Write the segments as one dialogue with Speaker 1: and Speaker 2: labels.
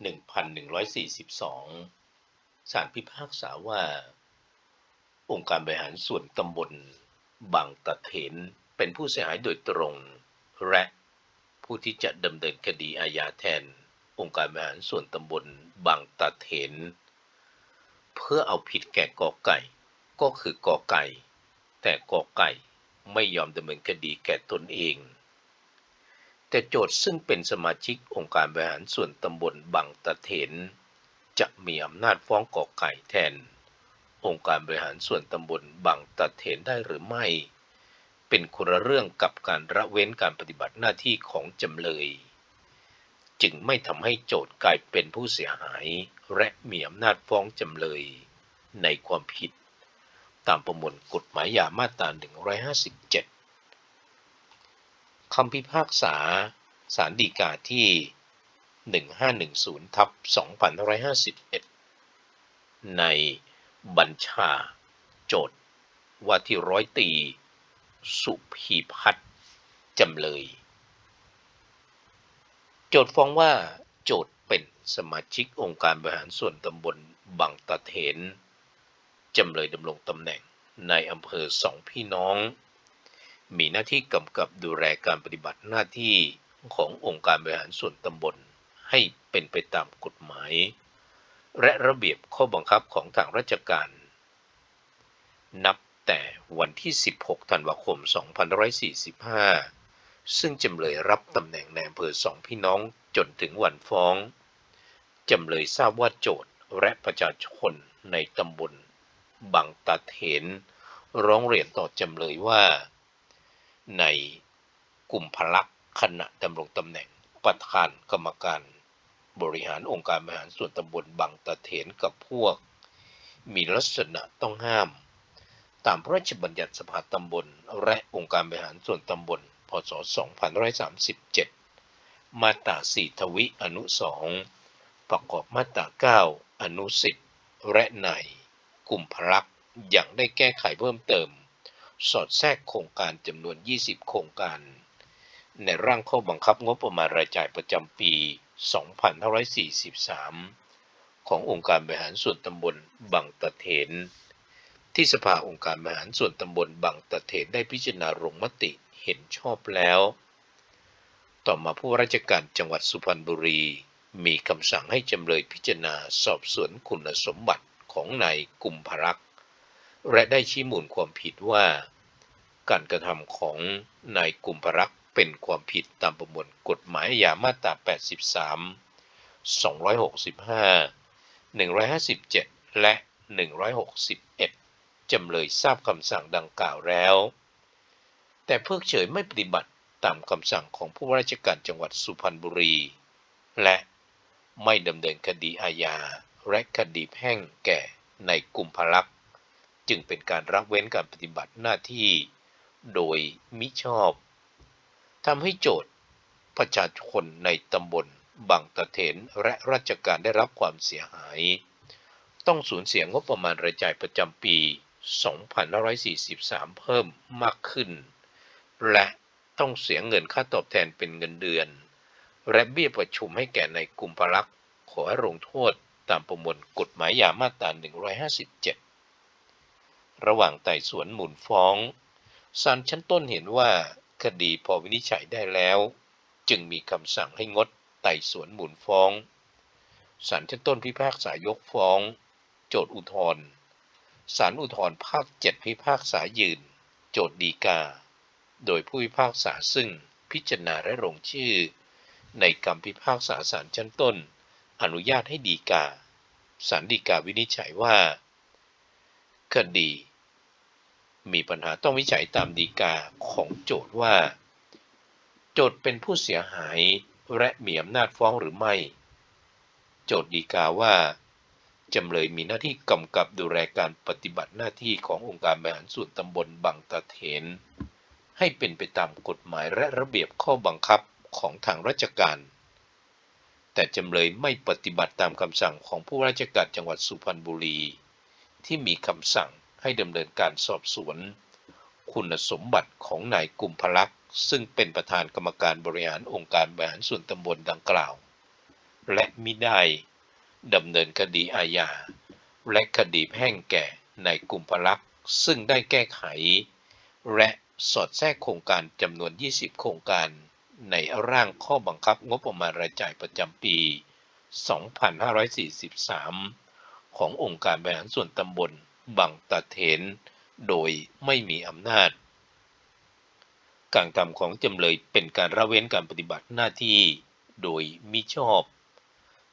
Speaker 1: 1142 ศาลพิพากษาว่า องค์การบริหารส่วนตำบลบางตะเถนเป็นผู้เสียหายโดยตรง และผู้ที่จะดำเนินคดีอาญาแทน องค์การบริหารส่วนตำบลบางตะเถนเพื่อเอาผิดแก่กอไก่ ก็คือกอไก่ แต่กอไก่ไม่ยอมดำเนินคดีแก่ตนเอง แต่โจทย์ซึ่งเป็นสมาชิกองค์การบริหารส่วนตำบลบางตะเถน จะมีอำนาจฟ้องกอไก่แทน องค์การบริหารส่วนตำบลบางตะเถนได้หรือไม่ เป็นคนละเรื่องกับการระเว้นการปฏิบัติหน้าที่ของจำเลย จึงไม่ทำให้โจทย์กลายเป็นผู้เสียหาย และมีอำนาจฟ้องจำเลย ในความผิด ตามประมวลกฎหมายยามาตรา157 คำพิพากษาสารดีกาที่ 1510ทับ2551 ในบัญชา โจทย์ว่าที่ร้อยตี สุพีพัฒน์จำเลย โจทย์ฟ้องว่าโจทย์เป็นสมาชิกองค์การบริหารส่วนตำบลบางตะเถน จำเลยดำรงตำแหน่งในอำเภอสองพี่น้อง มีหน้าที่กำกับดูแลการปฏิบัติหน้าที่ขององค์การบริหารส่วนตำบลให้เป็นไปตามกฎหมาย และระเบียบข้อบังคับของทางราชการ นับแต่วันที่ 16 ธันวาคม 2545 ซึ่งจำเลยรับตำแหน่งในอำเภอสองพี่น้องจนถึงวันฟ้อง จำเลยทราบว่าโจทย์และประชาชนในตำบลบางตาเถน ร้องเรียนต่อจำเลยว่า ในกลุ่มพลักขณะดำรงตำแหน่งประธานกรรมการบริหารองค์การบริหารส่วนตำบลบางตะเถนกับพวก มีลักษณะต้องห้าม ตามพระราชบัญญัติสภาตำบลและองค์การบริหารส่วนตำบล พศ 2537 มาตรา 4 ทวิอนุ 2 ประกอบมาตรา 9 อนุ 10 และในกลุ่มพลักษณ์ยังได้แก้ไขเพิ่มเติม สอดแทรกโครงการจำนวน 20 โครงการ ในร่างข้อบังคับงบประมาณรายจ่ายประจำปี 2543 ขององค์การบริหารส่วนตำบลบางตะเถน ที่สภาองค์การบริหารส่วนตำบลบางตะเถนได้พิจารณาลงมติเห็นชอบแล้ว ต่อมาผู้ราชการจังหวัดสุพรรณบุรี มีคำสั่งให้จำเลยพิจารณาสอบสวนคุณสมบัติของนายกุมภรักษ์ และได้ชี้มูลความผิดว่า การกระทำของนายกุมภรักษ์เป็นความผิดตามประมวลกฎหมายอาญามาตรา 83 265 157 และ 161 จำเลยทราบคำสั่งดังกล่าวแล้ว แต่เพิกเฉยไม่ปฏิบัติตามคำสั่งของผู้ว่าราชการจังหวัดสุพรรณบุรี และไม่ดำเนินคดีอาญาและคดีแพ่งแก่ในกลุ่มพลักษ์ จึงเป็นการรับเว้นการปฏิบัติหน้าที่โดยมิชอบทำให้โจทย์ประชาชนในตำบลบางตะเถนและราชการได้รับความเสียหาย ต้องสูญเสียงบประมาณรายจ่ายประจำปี 2543 เพิ่มมากขึ้น และต้องเสียเงินค่าตอบแทนเป็นเงินเดือน และเบี้ยประชุมให้แก่ในกลุ่มพลักษ์ขอให้ลงโทษตามประมวลกฎหมายยามาตรา 157 ระหว่างไต่สวนหมุนฟ้องศาลชั้นต้นเห็นว่าคดีพอวินิจฉัยได้แล้ว จึงมีคำสั่งให้งดไต่สวนหมุนฟ้องศาลชั้นต้นพิพากษายกฟ้อง โจทอุทธรศาลอุทธรภาค7พิพากษายืน โจทดีกา โดยผู้พิพากษาซึ่งพิจารณาและลงชื่อ ในคำพิพากษาศาลชั้นต้น อนุญาตให้ดีกาศาลฎีกาวินิจฉัยว่า คดี มีปัญหาต้องวิจัยตามฎีกาของโจทย์ว่า โจทย์เป็นผู้เสียหายและมีอำนาจฟ้องหรือไม่ โจทย์ฎีกาว่าจำเลยมีหน้าที่กำกับดูแลการปฏิบัติหน้าที่ขององค์การบริหารส่วนตำบลบางตะเถน ให้เป็นไปตามกฎหมายและระเบียบข้อบังคับของทางราชการ แต่จำเลยไม่ปฏิบัติตามคำสั่งของผู้ราชการจังหวัดสุพรรณบุรี ที่มีคำสั่ง ให้ดำเนินการสอบสวน คุณสมบัติของนายกุมพลักษ์ซึ่งเป็นประธานกรรมการบริหารองค์การบริหารส่วนตำบลดังกล่าว และมิได้ดำเนินคดีอาญา และคดีแพ่งแก่นายกุมพลักษ์ซึ่งได้แก้ไข และสอดแทรกโครงการจำนวน 20 โครงการ ในร่างข้อบังคับงบประมาณรายจ่ายประจำปี 2543 ขององค์การบริหารส่วนตำบล บางตะเถนโดยไม่มีอำนาจ การทำของจำเลยเป็นการระเว้นการปฏิบัติหน้าที่โดยมิชอบ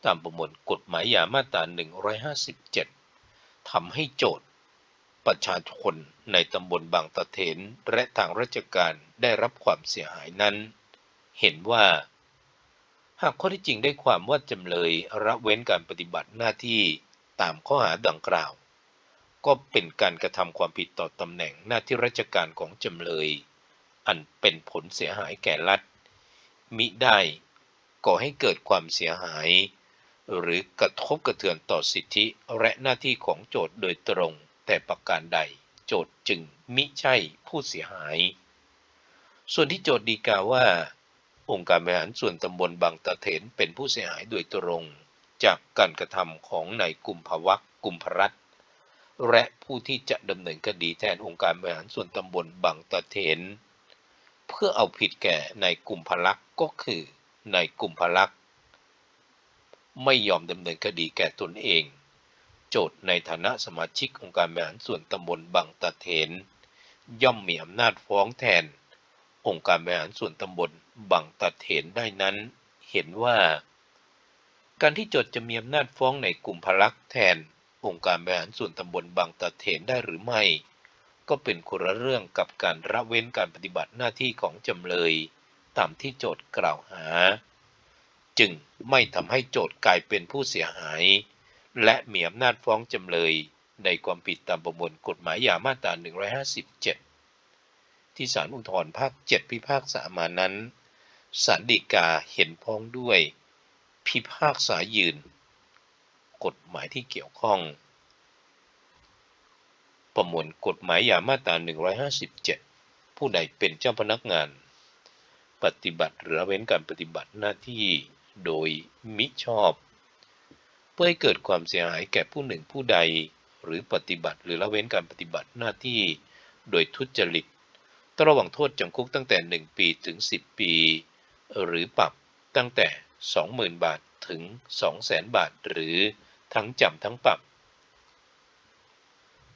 Speaker 1: ตามประมวลกฎหมายยามาตรา 157 ทำให้โจทย์ ประชาชนในตำบลบางตะเถนและทางราชการได้รับความเสียหายนั้น เห็นว่า หากข้อที่จริงได้ความว่าจำเลยระเว้นการปฏิบัติหน้าที่ตามข้อหาดังกล่าว ก็เป็นการกระทำความผิดต่อตำแหน่งหน้าที่ราชการของจำเลย อันเป็นผลเสียหายแก่รัฐ มิได้ก่อให้เกิดความเสียหาย หรือกระทบกระเทือนต่อสิทธิและหน้าที่ของโจทย์โดยตรง แต่ประการใด โจทย์จึงมิใช่ผู้เสียหาย ส่วนที่โจทย์ดีกาว่า องค์การบริหารส่วนตำบลบางตะเถนเป็นผู้เสียหายโดยตรง จากการกระทำของนายกุมภวักกุมภรัตน์ และผู้ที่จะดำเนินคดีแทนองค์การบริหารส่วนตำบลบางตะเถน เพื่อเอาผิดแก่นายกุมภลักษ์ก็คือนายกุมภลักษ์ไม่ยอมดำเนินคดีแก่ตนเอง โจทย์ในฐานะสมาชิกองค์การบริหารส่วนตำบลบางตะเถน ย่อมมีอำนาจฟ้องแทน องค์การบริหารส่วนตำบลบางตะเถนได้นั้น เห็นว่า การที่โจทย์จะมีอำนาจฟ้องในกลุ่มพลักษ์แทน องค์การบริหารส่วนตำบลบางตะเถนได้หรือไม่ ก็เป็นคนละเรื่องกับการระเว้นการปฏิบัติหน้าที่ของจำเลย ตามที่โจทย์กล่าวหา จึงไม่ทำให้โจทย์กลายเป็นผู้เสียหาย และมีอำนาจฟ้องจำเลยในความผิดตามประมวลกฎหมายยามาตรา 157 ที่ศาลอุทธรภาค 7 พิพากษามานั้นศาลฎีกาเห็นพ้องด้วย พิพากษายืน กฎหมายที่เกี่ยวข้อง ประมวลกฎหมายยามาตรา 157 ผู้ใดเป็นเจ้าพนักงาน ปฏิบัติหรือละเว้นการปฏิบัติหน้าที่โดยมิชอบ เพื่อให้เกิดความเสียหายแก่ผู้หนึ่งผู้ใดหรือปฏิบัติหรือละเว้นการปฏิบัติหน้าที่โดยทุจริตต้องระวังโทษจำคุกตั้งแต่ 1 ปีถึง 10 ปี หรือปรับตั้งแต่ 20,000 บาทถึง 200,000 บาท หรือ ทั้งจำทั้งปรับ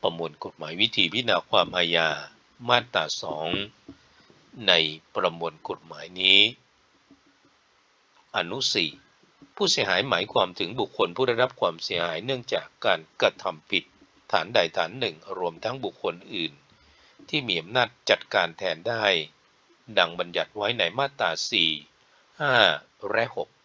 Speaker 1: ประมวลกฎหมายวิธีพิจารณาความอาญามาตรา2ในประมวลกฎหมายนี้ อนุสี่ผู้เสียหายหมายความถึงบุคคลผู้ได้รับความเสียหายเนื่องจากการกระทำผิด ฐานใดฐานหนึ่งรวมทั้งบุคคลอื่น ที่มีอำนาจจัดการแทนได้ ดังบัญญัติไว้ในมาตรา4 5 และ 6